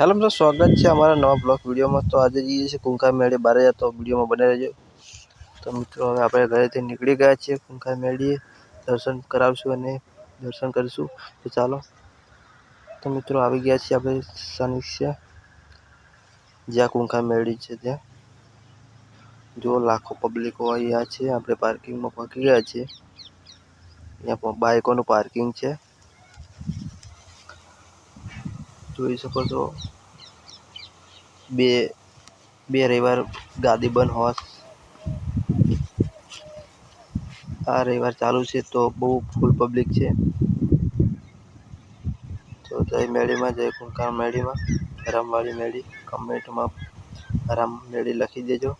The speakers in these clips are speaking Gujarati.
હેલો મિત્રો, સ્વાગત છે અમારા નવા બ્લોગ વિડીયોમાં. તો આજે જઈએ છીએ કુંખા મેળે બારે તો વિડીયોમાં બને રહેજો તો મિત્રો, હવે આપણે ઘરેથી નીકળી ગયા છીએ કુંખા મેળીએ. દર્શન કરાવશું અને દર્શન કરીશું. તો ચાલો. તો મિત્રો, આવી ગયા છીએ આપણે સનિષ્યા જ્યાં કુંખા મેળી છે ત્યાં. જો લાખો પબ્લિકો અહીંયા છે. આપણે પાર્કિંગમાં પહોંચી ગયા છીએ. અહીંયા બાઇકોનું પાર્કિંગ છે. જોઈ શકો છો. બે બે રવિવાર ગાદી બંધ આ રવિવાર ચાલુ છે તો બહુ ફૂલ પબ્લિક છે. તો જય મેળીમાં, જય કુંકાર મેળીમાં રામવાળી મેળી કમેન્ટમાં રામ મેળી લખી દેજો.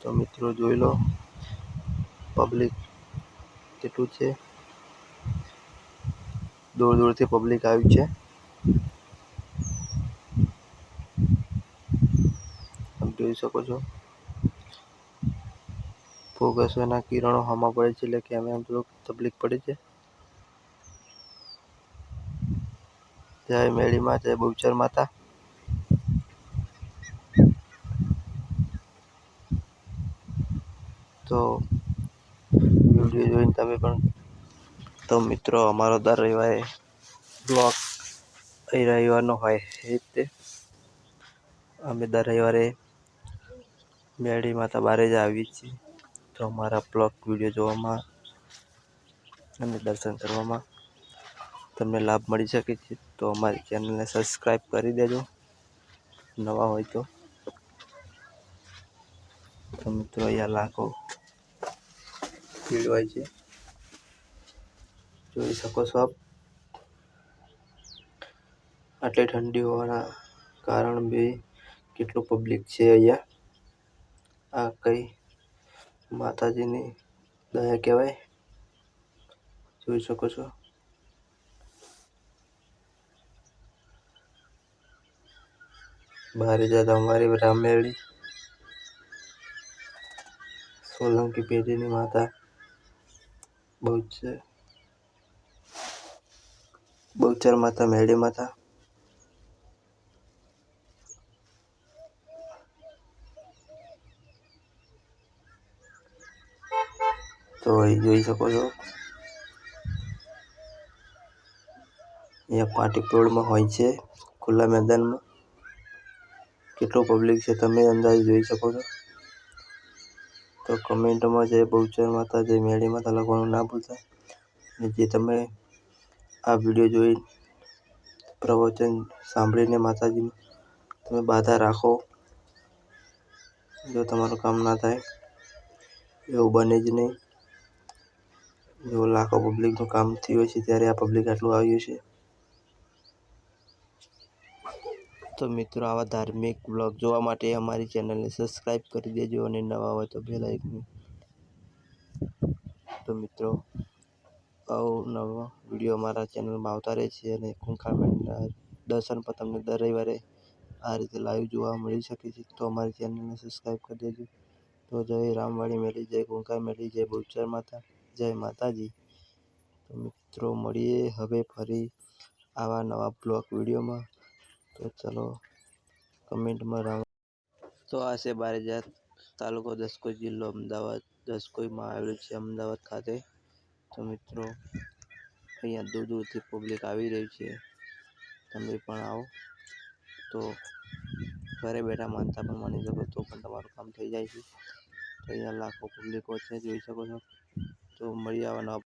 તો મિત્રો જોઈ લો પબ્લિક કેટલું છે? દૂર દૂરથી પબ્લિક આવી છે. તમે જોઈ શકો છો. ફોકસના કિરણો હમા પડે છે એટલે કેમેરા થોડુંક તકલીફ પડે છે. જય મેળીમાં જય બહુચર માતા. તો વીડિયો જોઈને તમે પણ તો મિત્રો, અમારો દર રવિવારે બ્લોગ એ રવિવારનો હોય એ રીતે. અમે દર રવિવારે મેળી માતા બારે જ આવીએ છીએ. તો અમારા બ્લોગ વીડિયો જોવામાં અને દર્શન કરવામાં તમને લાભ મળી શકે છે. તો અમારી ચેનલને સબસ્ક્રાઈબ કરી દેજો. નવા હોય તો. તો મિત્રો, અહીંયા લાખો ભીડ છે. જોઈ શકો છો આપ. આટલી ઠંડી હોવાના કારણ બી કેટલું પબ્લિક છે અહીંયા. આ કઈ માતાજીની દયા કહેવાય? જોઈ શકો છો. બારે જતા અમારી રામેળી સોલંકી પેઢીની માતા બહુ છે. બહુચર માતા મેળી માતા તો અહીં જોઈ શકો છો. અહીંયા પાર્ટી હોય છે, ખુલ્લા મેદાનમાં. કેટલું પબ્લિક છે તમે અંદાજે જોઈ શકો છો. તો કમેન્ટમાં જય બહુચર માતા જય મેળી માતા લખવાનું ના ભૂલતા. જે તમે આ વીડિયો જોઈ પ્રવચન સાંભળીને માતાજીનું, તમે બાધા રાખો. જો તમારું કામ ના થાય, એવું બને જ નહીં. જો લાખો પબ્લિકનું કામ થયું છે ત્યારે આ પબ્લિક આટલું આવ્યું છે. તો મિત્રો, આવા ધાર્મિક બ્લોગ જોવા માટે અમારી ચેનલને સબસ્ક્રાઈબ કરી દેજો અને નવા હોય તો બે આઇકન તો મિત્રો આવો નવો વીડિયો અમારા ચેનલમાં આવતા રહે છે અને કુંખામેળના દર્શન પણ તમને દર રવિવારે આ રીતે લાઈવ જોવા મળી શકે છે. તો અમારી ચેનલને સબસ્ક્રાઈબ કરી દેજો. તો જય રામવાળી મેળી જય કુંકાર મેળી જય ભૂચર માતા, જય માતાજી. તો મિત્રો મળીએ હવે ફરી આવા નવા બ્લોગ વિડીયોમાં. તો ચલો કમેન્ટમાં રામ. તો આ છે બારેજાત તાલુકો દસકોઈ જિલ્લો અમદાવાદ. દસકોઈમાં આવેલું છે અમદાવાદ ખાતે. તો મિત્રો, અહીંયા દૂર દૂરથી પબ્લિક આવી રહી છે. તમે પણ આવો. તો ઘરે બેઠા માનતા પણ માની શકો, તો પણ તમારું કામ થઈ જાય છે. તો અહીંયા લાખો પબ્લિકો છે, જોઈ શકો છો. તો મળી આવવાના